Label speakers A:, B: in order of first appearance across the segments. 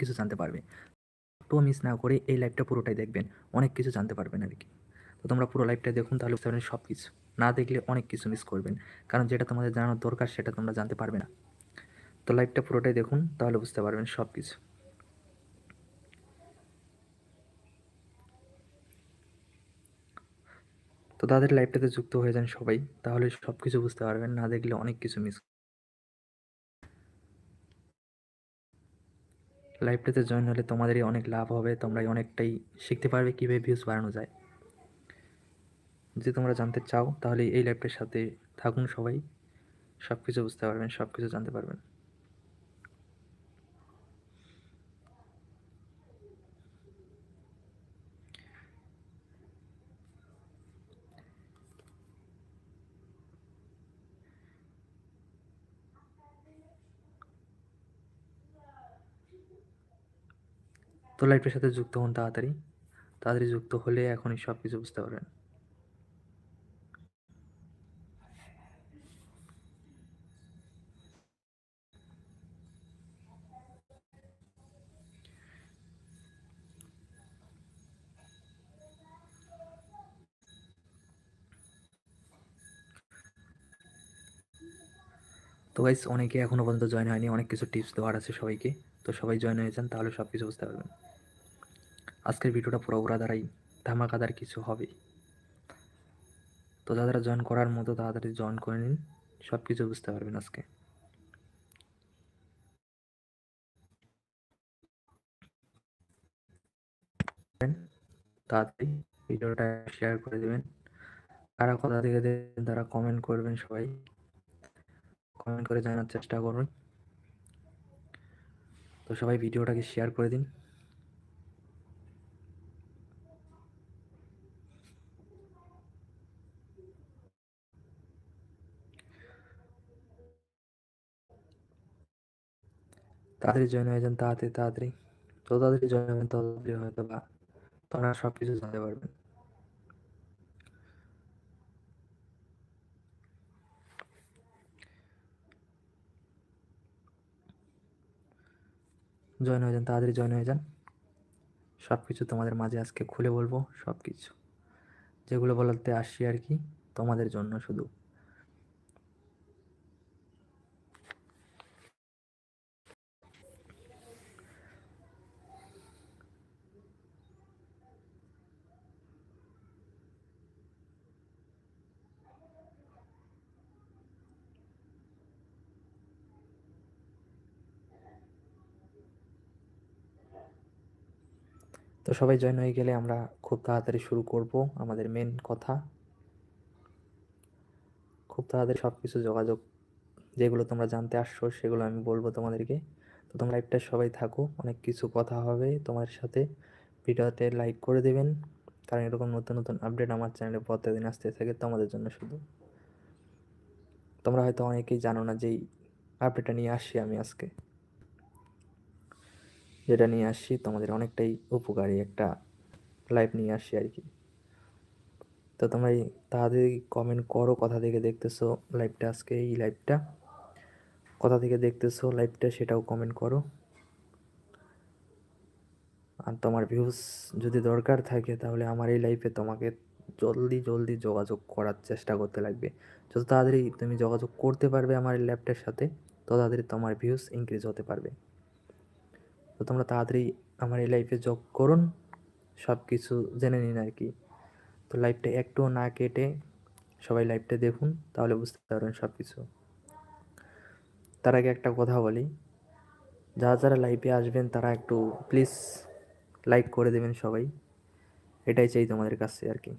A: কিছু জানতে পারবে। তো মিস না করে এই লাইভটা পুরোটাই দেখবেন, অনেক কিছু জানতে পারবেন আর কি। তো তোমরা পুরো লাইভটা দেখুন, তাহলে বুঝতে সব কিছু না দেখলে অনেক কিছু মিস করবেন। কারণ যেটা তোমাদের জানানোর দরকার, সেটা তোমরা জানতে পারবে না। তো লাইভটা পুরোটাই দেখুন, তাহলে বুঝতে পারবেন সব কিছু তো তাদের লাইভটাতে যুক্ত হয়ে যান সবাই, তাহলে সব কিছু বুঝতে পারবেন, না দেখলে অনেক কিছু মিস লাইভটাতে জয়েন হলে তোমাদেরই অনেক লাভ হবে, তোমরাই অনেকটাই শিখতে পারবে কীভাবে ভিউজ বাড়ানো যায়। যদি তোমরা জানতে চাও, তাহলে এই লাইভটার সাথে থাকুন সবাই। সব কিছু বুঝতে পারবেন সব কিছু জানতে পারবেন। তো লাইফের সাথে যুক্ত হন তাড়াতাড়ি। তাড়াতাড়ি যুক্ত হলে এখনই সব কিছু বুঝতে পারবেন। তো গাইস অনেকে এখনও পর্যন্ত জয়েন হয়নি, অনেক কিছু টিপস দেওয়ার আছে সবাইকে। তো সবাই জয়েন হয়ে যান তাহলে সব কিছু বুঝতে পারবেন। আজকের ভিডিওটা পুরো ওরা দ্বারাই ধামাকাদার কিছু হবে। তো যারা জয়েন করার মতো, তাড়াতাড়ি জয়েন করে নিন সব কিছু বুঝতে পারবেন আজকে। তাড়াতাড়ি ভিডিওটা শেয়ার করে দেবেন। কারা কথা থেকে তারা কমেন্ট করবেন সবাই। কমেন্ট করে জানার চেষ্টা করুন। তো সবাই ভিডিওটাকে শেয়ার করে দিন। তাড়াতাড়ি জয়েন হয়ে যান, তাড়াতাড়ি তাড়াতাড়ি। যত তাড়াতাড়ি জয়েন হবেন, তাড়াতাড়ি হয়তো বা তোমরা সব কিছু জানতে পারবেন। জয়েন হয়ে যান, তাড়াতাড়ি জয়েন হয়ে যান। সব কিছু তোমাদের মাঝে আজকে খুলে বলব সব কিছু যেগুলো বলতে আসছি আর কি, তোমাদের জন্য শুধু। তো সবাই জয়েন হয়ে গেলে আমরা খুব তাড়াতাড়ি শুরু করব আমাদের মেন কথা। খুব তাড়াতাড়ি সব কিছু যোগাযোগ যেগুলো তোমরা জানতে আসছো সেগুলো আমি বলব তোমাদেরকে। তো তোমরা লাইভটা সবাই থাকো, অনেক কিছু কথা হবে তোমার সাথে। ভিডিওতে লাইক করে দেবেন, কারণ এরকম নতুন নতুন আপডেট আমার চ্যানেলে প্রতিদিন আসতে থাকে তোমাদের জন্য শুধু। তোমরা হয়তো অনেকেই জানো না যেই আপডেটটা নিয়ে আসছি আমি আজকে। যেটা নিয়ে আসছি, তোমাদের অনেকটাই উপকারী একটা লাইভ নিয়ে আসছি আর কি। তো তোমরা তাড়াতাড়ি কমেন্ট করো কথা থেকে দেখতেছো লাইভটা আজকে, এই লাইভটা কথা থেকে দেখতেছো লাইভটা সেটাও কমেন্ট করো। আর তোমার ভিউজ যদি দরকার থাকে, তাহলে আমার এই লাইফে তোমাকে জলদি জলদি যোগাযোগ করার চেষ্টা করতে লাগবে। যত তাড়াতাড়ি তুমি যোগাযোগ করতে পারবে আমার এই ল্যাপটার সাথে, তত তাড়াতাড়ি তোমার ভিউজ ইনক্রিজ হতে পারবে। তো তোমরা তাড়াতাড়ি আমার এই লাইফে যোগ করুন সব কিছু জেনে নিন আর কি। তো লাইভটা একটুও না কেটে সবাই লাইভটা দেখুন, তাহলে বুঝতে পারবেন সব কিছু তার আগে একটা কথা বলি, যারা যারা লাইভে আসবেন তারা একটু প্লিজ লাইক করে দেবেন সবাই, এটাই চাই তোমাদের কাছে আর কি।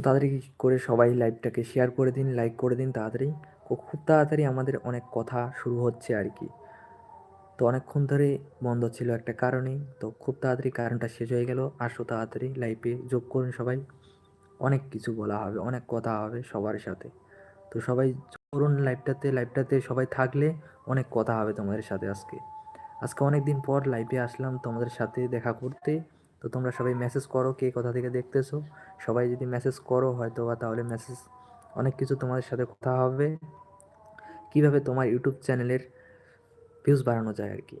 A: তাড়াতাড়ি করে সবাই লাইভটাকে শেয়ার করে দিন লাইক করে দিন, তাড়াতাড়ি। খুব তাড়াতাড়ি আমাদের অনেক কথা শুরু হচ্ছে আর কি। তো অনেকক্ষণ ধরে বন্ধ ছিল একটা কারণেই তো খুব তাড়াতাড়ি কারণটা শেষ হয়ে গেল। আসো তাড়াতাড়ি লাইফে যোগ করুন সবাই। অনেক কিছু বলা হবে, অনেক কথা হবে সবার সাথে। তো সবাই করুন লাইভটাতে লাইভটাতে সবাই থাকলে অনেক কথা হবে তোমাদের সাথে আজকে। আজকে অনেক দিন পর লাইভে আসলাম তোমাদের সাথে দেখা করতে। তো তোমরা সবাই মেসেজ করো কে কোথা থেকে দেখতেছো। সবাই যদি মেসেজ করো হয়তো বা তাহলে মেসেজ অনেক কিছু তোমাদের সাথে কথা হবে। কীভাবে তোমার ইউটিউব চ্যানেলের ভিউজ বাড়ানো যায় আর কি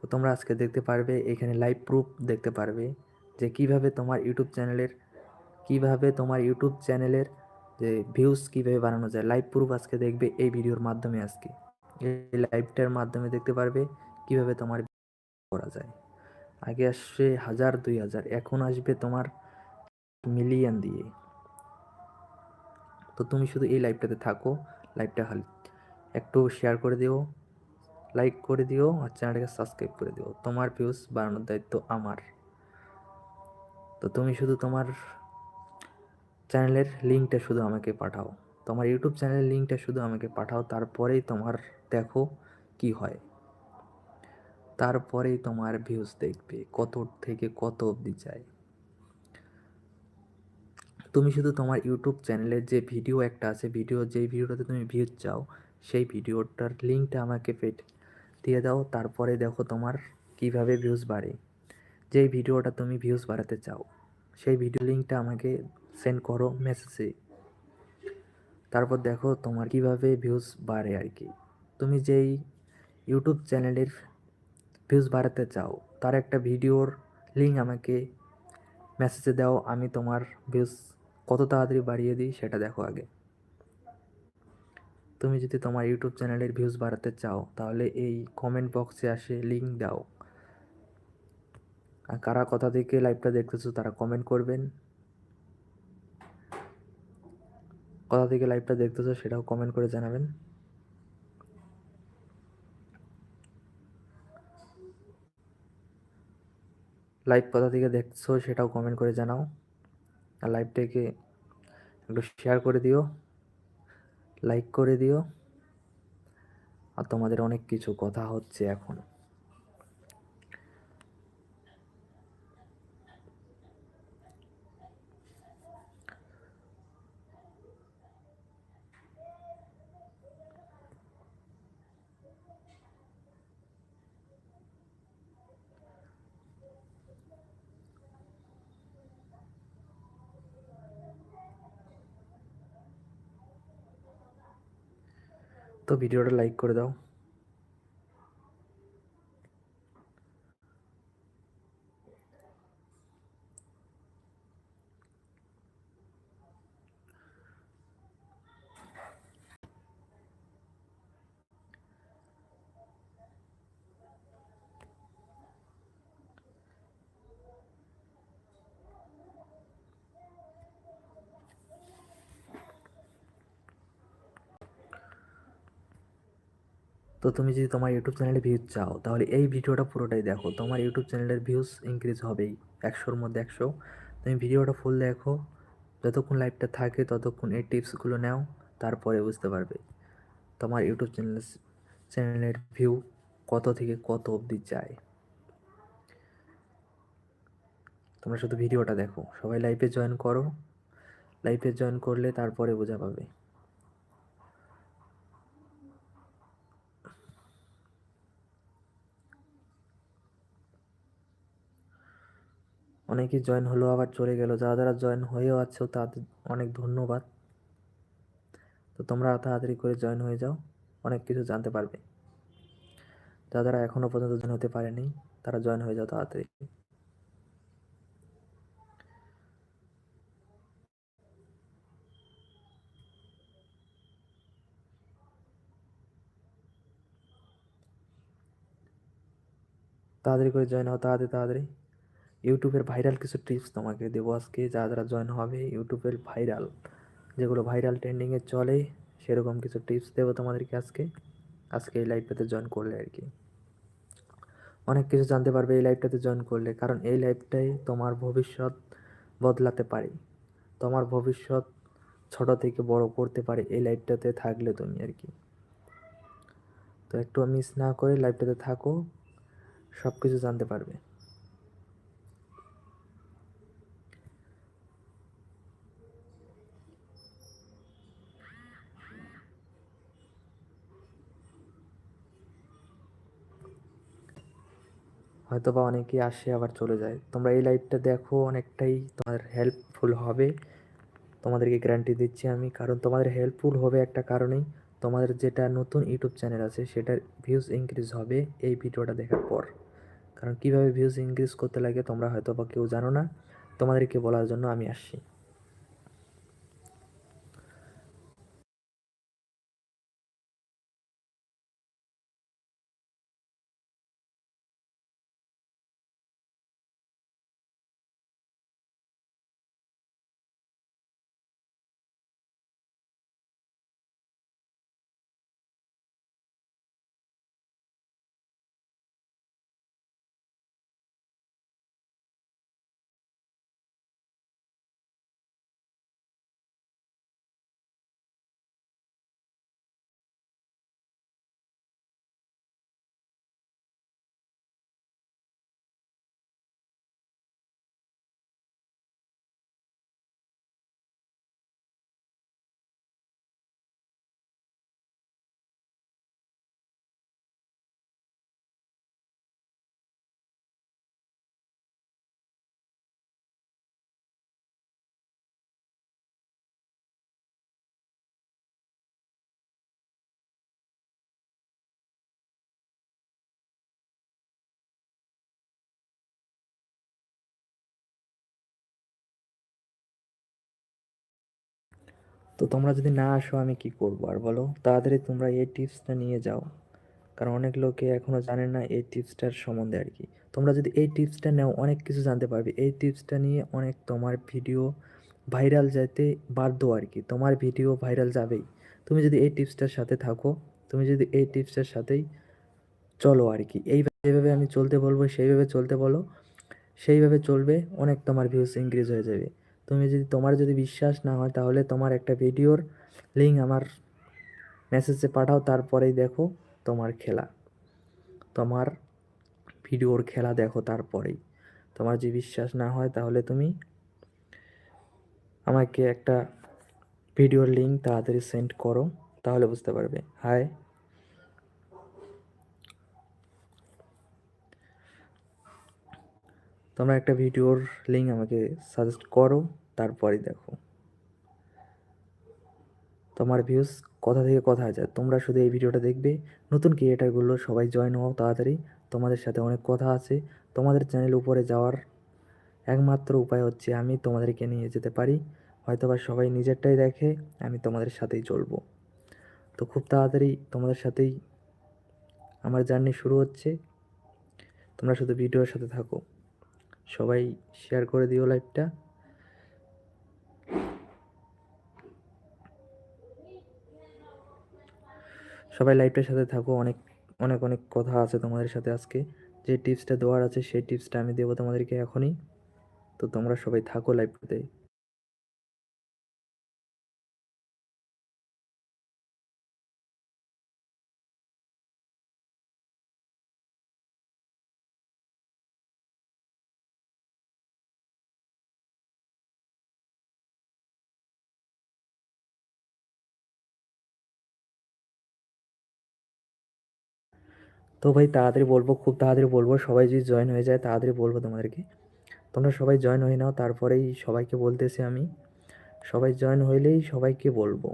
A: তো তোমরা আজকে দেখতে পারবে, এখানে লাইভ প্রুফ দেখতে পারবে যে কীভাবে তোমার ইউটিউব চ্যানেলের, কীভাবে তোমার ইউটিউব চ্যানেলের যে ভিউজ কীভাবে বাড়ানো যায়। লাইভ প্রুফ আজকে দেখবে এই ভিডিওর মাধ্যমে আজকে। এই লাইভটার মাধ্যমে দেখতে পারবে কীভাবে তোমার করা যায়। আগে আসছে হাজার, দুই হাজার। এখন আসবে তোমার মিলিয়ন দিয়ে। তো তুমি শুধু এই লাইভটাতে থাকো লাইভটা খালি। একটু শেয়ার করে দিও লাইক করে দিও আর চ্যানেলটাকে সাবস্ক্রাইব করে দিও। তোমার ভিউজ বাড়ানোর দায়িত্ব আমার। তো তুমি শুধু তোমার চ্যানেলের লিঙ্কটা শুধু আমাকে পাঠাও। তোমার ইউটিউব চ্যানেলের লিঙ্কটা শুধু আমাকে পাঠাও, তারপরেই তোমার দেখো কি হয়। তারপরেই তোমার ভিউজ দেখবে, কত থেকে কত অবধি যায়। তুমি শুধু তোমার ইউটিউব চ্যানেলের যে ভিডিও একটা আছে ভিডিও যেই ভিডিওটাতে তুমি ভিউজ চাও, সেই ভিডিওটার লিঙ্কটা আমাকে পেট, দিয়ে দাও, তারপরে দেখো তোমার কীভাবে ভিউজ বাড়ে। যেই ভিডিওটা তুমি ভিউজ বাড়াতে চাও, সেই ভিডিও লিঙ্কটা আমাকে সেন্ড করো মেসেজে তারপর দেখো তোমার কীভাবে ভিউজ বাড়ে আর কি। তুমি যেই ইউটিউব চ্যানেলের ভিউজ বাড়াতে চাও, তার একটা ভিডিওর লিঙ্ক আমাকে মেসেজে দাও, আমি তোমার ভিউজ কত তাড়াতাড়ি বাড়িয়ে দিই সেটা দেখো আগে। তুমি যদি তোমার ইউটিউব চ্যানেলের ভিউজ বাড়াতে চাও, তাহলে এই কমেন্ট বক্সে আসে লিঙ্ক দাও। আর কারা কথা থেকে লাইভটা দেখতেছো, তারা কমেন্ট করবেন। কোথা থেকে লাইভটা দেখতেছো, সেটাও কমেন্ট করে জানাবেন। লাইভ কথা থেকে দেখছ সেটাও কমেন্ট করে জানাও। আর লাইভটাকে একটু শেয়ার করে দিও লাইক করে দিও। আর তোমাদের অনেক কিছু, কথা হচ্ছে এখন। তো ভিডিওটা লাইক করে দাও। তো তুমি যদি তোমার ইউটিউব চ্যানেলে ভিউজ চাও, তাহলে এই ভিডিওটা পুরোটাই দেখো। তোমার ইউটিউব চ্যানেলের ভিউজ ইনক্রিজ হবেই, একশোর মধ্যে একশো। তুমি ভিডিওটা ফুল দেখো, যতক্ষণ লাইভটা থাকে ততক্ষণ এই টিপসগুলো নাও, তারপরে বুঝতে পারবে তোমার ইউটিউব চ্যানেল চ্যানেলের ভিউ কত থেকে কত অবধি যায়। তোমরা শুধু ভিডিওটা দেখো, সবাই লাইভে জয়েন করো। লাইভে জয়েন করলে তারপরে বোঝা পাবে। অনেকেই জয়েন হলো, আবার চলে গেল। যারা যারা জয়েন হয়েও আছো তাদের অনেক ধন্যবাদ। তো তোমরা তাড়াতাড়ি করে জয়েন হয়ে যাও, অনেক কিছু জানতে পারবে। যারা যারা এখনও পর্যন্ত জয়েন হতে পারেনি, তারা জয়েন হয়ে যাও তাড়াতাড়ি। তাড়াতাড়ি করে জয়েন হও, তাড়াতাড়ি তাড়াতাড়ি। ইউটিউবের ভাইরাল কিছু টিপস তোমাকে দেবো আজকে। যারা যারা জয়েন হবে ইউটিউবের ভাইরাল যেগুলো ভাইরাল ট্রেন্ডিংয়ে চলে, সেরকম কিছু টিপস দেবো তোমাদেরকে আজকে। আজকে এই লাইভটাতে জয়েন করলে আর কি। অনেক কিছু জানতে পারবে এই লাইভটাতে জয়েন করলে, কারণ এই লাইভটাই তোমার ভবিষ্যৎ বদলাতে পারে। তোমার ভবিষ্যৎ ছোট থেকে বড় করতে পারে এই লাইফটাতে থাকলে তুমি আর কি। তো একটু মিস না করে লাইফটাতে থাকো সব কিছু জানতে পারবে। হয়তো বা অনেকেই আসে, আবার চলে যায়। তোমরা এই লাইভটা দেখো, অনেকটাই তোমাদের হেল্পফুল হবে। তোমাদেরকে গ্যারান্টি দিচ্ছি আমি, কারণ তোমাদের হেল্পফুল হবে একটা কারণেই। তোমাদের যেটা নতুন ইউটিউব চ্যানেল আছে, সেটার ভিউজ ইনক্রিজ হবে এই ভিডিওটা দেখার পর। কারণ কীভাবে ভিউজ ইনক্রিজ করতে লাগে, তোমরা হয়তো বা কেউ জানো না। তোমাদেরকে বলার জন্য আমি আসছি। তো তোমরা যদি না আসো, আমি কি করব? আর বলো, তাড়াতাড়ি তোমরা এই টিপসটা নিয়ে যাও। কারণ অনেক লোকে এখনও জানে না এই টিপসটার সম্বন্ধে আর কি। তোমরা যদি এই টিপসটা নাও, অনেক কিছু জানতে পারবে। এই টিপসটা নিয়ে অনেক তোমার ভিডিও ভাইরাল যেতে বাধ্য আর কি। তোমার ভিডিও ভাইরাল যাবেই। তুমি যদি এই টিপসটার সাথে থাকো, তুমি যদি এই টিপসটার সাথেই চলো আর কি। এই যেভাবে আমি চলতে বলব, সেইভাবে চলতে বলো। সেইভাবে চলবে, অনেক তোমার ভিউস ইনক্রিজ হয়ে যাবে। তুমি যদি, তোমার যদি বিশ্বাস না হয়, তাহলে তোমার একটা ভিডিওর লিঙ্ক আমার মেসেজে পাঠাও, তারপরেই দেখো তোমার খেলা। তোমার ভিডিওর খেলা দেখো তারপরেই। তোমার যদি বিশ্বাস না হয়, তাহলে তুমি আমাকে একটা ভিডিওর লিঙ্ক তাড়াতাড়ি সেন্ড করো, তাহলে বুঝতে পারবে। হাই তোমরা একটা ভিডিওর লিঙ্ক আমাকে সাজেস্ট করো তারপরে দেখো। তোমার ভিউজ কথা থেকে কথা যায় তোমরা শুধু এই ভিডিওটা দেখবে, নতুন ক্রিয়েটারগুলো সবাই জয়েন হও তাড়াতাড়ি, তোমাদের সাথে অনেক কথা আছে। তোমাদের চ্যানেল উপরে যাওয়ার একমাত্র উপায় হচ্ছে আমি তোমাদেরকে নিয়ে যেতে পারি। হয়তো বা সবাই নিজেরটাই দেখে, আমি তোমাদের সাথেই চলবো। তো খুব তাড়াতাড়ি তোমাদের সাথেই আমার জার্নি শুরু হচ্ছে। তোমরা শুধু ভিডিওর সাথে থাকো। সবাই শেয়ার করে দিও লাইভটা সবাই লাইভটার সাথে থাকো, অনেক অনেক অনেক কথা আছে তোমাদের সাথে আজকে। যে টিপসটা দেওয়ার আছে, সেই টিপসটা আমি দেবো তোমাদেরকে এখনই। তো তোমরা সবাই থাকো লাইভটাতে তো ভাই তাড়াতাড়ি বলব, খুব তাড়াতাড়ি বলব, সবাই যদি জয়েন হয়ে যায় তাড়াতাড়ি বলব তোমাদেরকে। তোমরা সবাই জয়েন হয়ে নাও, তারপরেই সবাইকে বলতেছি আমি। সবাই জয়েন হইলেই সবাইকে বলব।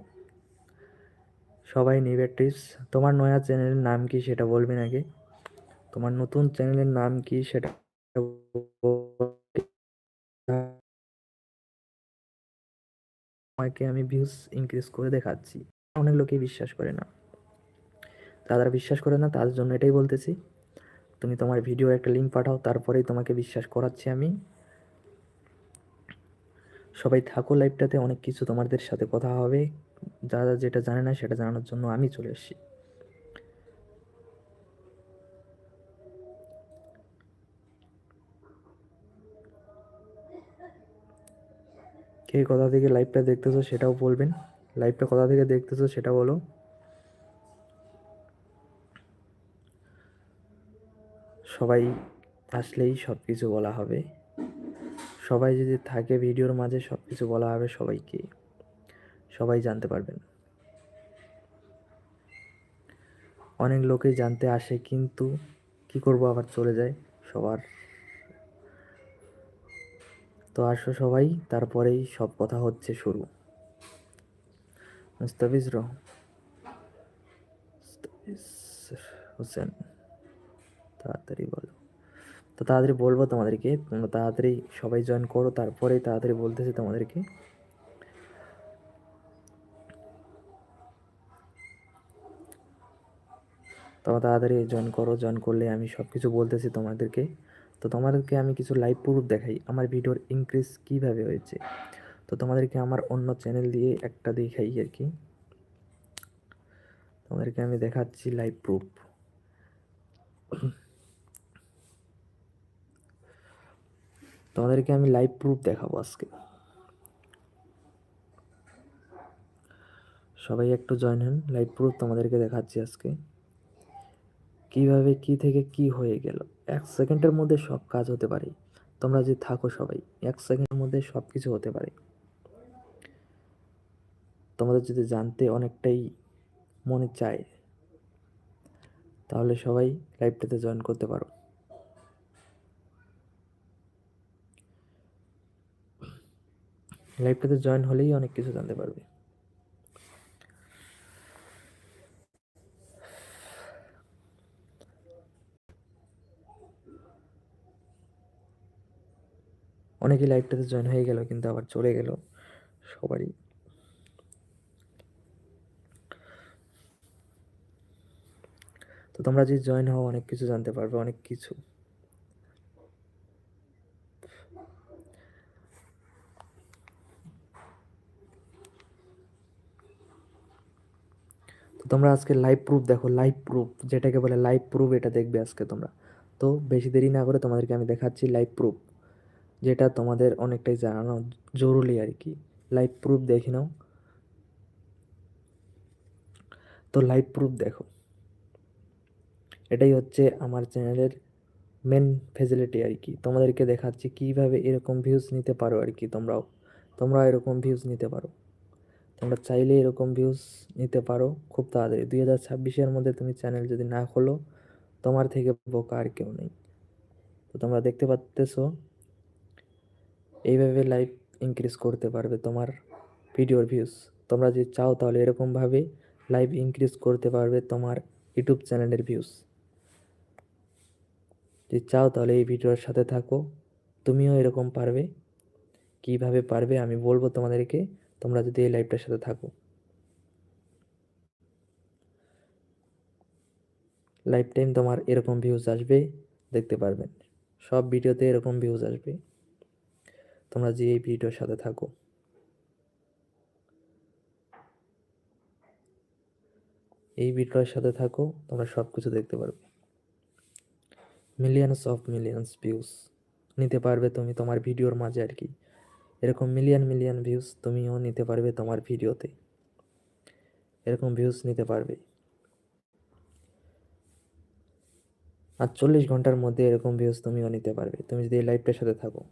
A: সবাই নিবে টিপস তোমার নয়া চ্যানেলের নাম কি সেটা বলবেন আগে? তোমার নতুন চ্যানেলের নাম কি সেটা আমি ভিউজ ইনক্রিজ করে দেখাচ্ছি। অনেক লোকেই বিশ্বাস করে না। তারা বিশ্বাস করে না, তার জন্য এটাই বলতেছি। তুমি তোমার ভিডিও একটা লিঙ্ক পাঠাও, তারপরেই তোমাকে বিশ্বাস করাচ্ছি আমি। সবাই থাকো লাইভটাতে অনেক কিছু তোমাদের সাথে কথা হবে। যারা যেটা জানে না, সেটা জানানোর জন্য আমি চলে এসেছি কে কোথা থেকে লাইভটা দেখতেছো সেটাও বলবেন। লাইভটা কোথা থেকে দেখতেছো সেটা বলো। সবাই আসলেই সব কিছু বলা হবে। সবাই যদি থাকে ভিডিওর মাঝে সব কিছু বলা হবে সবাইকে। সবাই জানতে পারবেন। অনেক লোকেই জানতে আসে, কিন্তু কি করব আবার চলে যায় সবার। তো আসো সবাই, তারপরেই সব কথা হচ্ছে শুরু। মুস্তাফিজ রহ হোসেন। তাড়াতাড়ি বলো। তো তাড়াতাড়ি বলব তোমাদেরকে, তোমরা তাড়াতাড়ি সবাই জয়েন করো তারপরেই তাড়াতাড়ি বলতেছি তোমাদেরকে। তোমরা তাড়াতাড়ি জয়েন করো জয়েন করলে আমি সব কিছু বলতেছি তোমাদেরকে। তো তোমাদেরকে আমি কিছু লাইভ প্রুফ দেখাই, আমার ভিডিওর ইনক্রিজ কীভাবে হয়েছে। তো তোমাদেরকে আমার অন্য চ্যানেল দিয়ে একটা দেখাই আর কি। তোমাদেরকে আমি দেখাচ্ছি লাইভ প্রুফ তোমাদেরকে আমি লাইভ প্রুফ দেখাবো আজকে। সবাই একটু জয়েন হন লাইভ প্রুফ তোমাদেরকে দেখাচ্ছি আজকে। কীভাবে কি থেকে কি হয়ে গেল? এক সেকেন্ডের মধ্যে সব কাজ হতে পারে। তোমরা যে থাকো সবাই, এক সেকেন্ডের মধ্যে সব কিছু হতে পারে। তোমাদের যদি জানতে অনেকটাই মনে চায়, তাহলে সবাই লাইভটাতে জয়েন করতে পারো। লাইভটাতে জয়েন হলেই অনেক কিছু জানতে পারবে। অনেকেই লাইভটাতে জয়েন হয়ে গেল, কিন্তু আবার চলে গেল সবারই। তো তোমরা যদি জয়েন হও, অনেক কিছু জানতে পারবে, অনেক কিছু। তোমরা আজকে লাইভ প্রুফ দেখো লাইভ প্রুফ যেটাকে বলে লাইভ প্রুফ এটা দেখবে আজকে তোমরা। তো বেশি দেরি না করে তোমাদেরকে আমি দেখাচ্ছি লাইভ প্রুফ যেটা তোমাদের অনেকটাই জানানো জরুরি আর কি। লাইভ প্রুফ দেখে নাও। তো লাইভ প্রুফ দেখো। এটাই হচ্ছে আমার চ্যানেলের মেন ফেসিলিটি আর কি। তোমাদেরকে দেখাচ্ছি কীভাবে এরকম ভিউজ নিতে পারো আর কি তোমরাও। তোমরা এরকম ভিউজ নিতে পারো। তোমরা চাইলে এরকম ভিউজ নিতে পারো খুব তাড়াতাড়ি। দুই হাজার ছাব্বিশের মধ্যে তুমি চ্যানেল যদি না খোলো, তোমার থেকে বোকা আর কেউ নেই। তো তোমরা দেখতে পাচ্তেছো এইভাবে লাইভ ইনক্রিজ করতে পারবে তোমার ভিডিওর ভিউজ তোমরা যদি চাও তাহলে এরকমভাবে লাইভ ইনক্রিজ করতে পারবে তোমার ইউটিউব চ্যানেলের ভিউজ যদি চাও তাহলে এই ভিডিওর সাথে থাকো, তুমিও এরকম পারবে। কীভাবে পারবে আমি বলব তোমাদেরকে। তোমরা যদি এই লাইভটার সাথে থাকো। লাইফ টাইম তোমার এরকম ভিউজ আসবে, দেখতে পারবেন সব ভিডিওতে এরকম ভিউজ আসবে। তোমরা যে এই ভিডিওর সাথে থাকো। এই ভিডিওর সাথে থাকো, তোমরা সব কিছু দেখতে পারবে। মিলিয়নস অফ মিলিয়নস ভিউজ নিতে পারবে তুমি তোমার ভিডিওর মাঝে আর কি। এরকম মিলিয়ন মিলিয়ন ভিউজ তুমিও নিতে পারবে তোমার ভিডিওতে। এরকম ভিউজ নিতে পারবে। আর চল্লিশ ঘণ্টার মধ্যে এরকম ভিউজ তুমিও নিতে পারবে। তুমি যদি এই লাইভটার সাথে থাকো।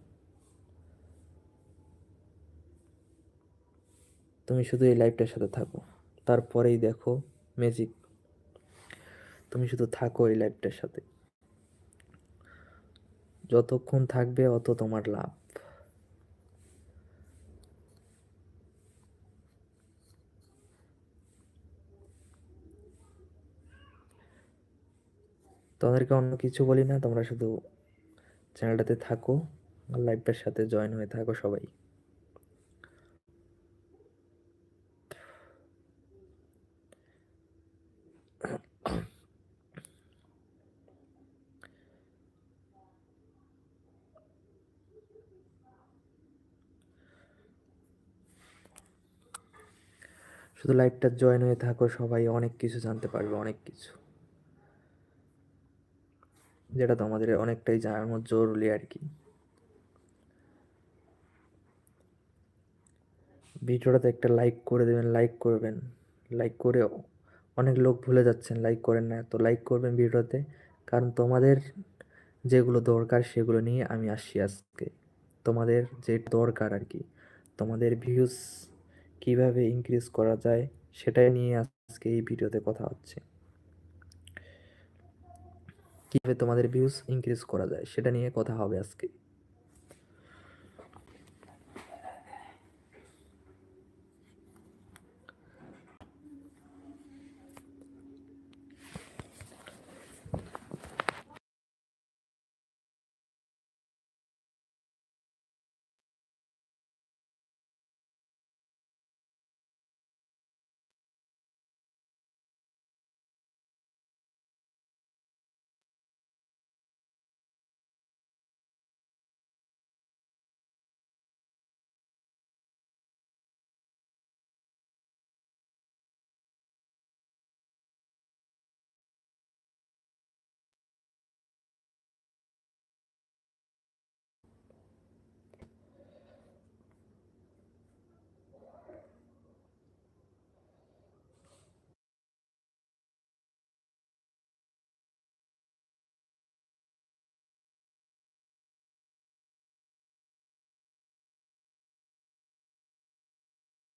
A: তুমি শুধু এই লাইভটার সাথে থাকো। তারপরেই দেখো ম্যাজিক তুমি শুধু থাকো এই লাইভটার সাথে। যতক্ষণ থাকবে অত তোমার লাভ। তোমাদেরকে অন্য কিছু বলি না, তোমরা শুধু চ্যানেলটাতে থাকো আর সাথে জয়েন হয়ে থাকো সবাই। শুধু লাইভটা জয়েন হয়ে থাকো সবাই, অনেক কিছু জানতে পারবে, অনেক কিছু। যেটা তোমাদের অনেকটাই জানানো জরুরি আর কি। ভিডিওটাতে একটা লাইক করে দেবেন লাইক করবেন। লাইক করে অনেক লোক ভুলে যাচ্ছেন লাইক করেন না। তো লাইক করবেন ভিডিওতে, কারণ তোমাদের যেগুলো দরকার সেগুলো নিয়ে আমি আসছি আজকে। তোমাদের যে দরকার আর কি, তোমাদের ভিউজ কীভাবে ইনক্রিজ করা যায় সেটাই নিয়ে আজকে এই ভিডিওতে কথা হচ্ছে। কীভাবে তোমাদের ভিউজ ইনক্রিজ করা যায় সেটা নিয়ে কথা হবে আজকে।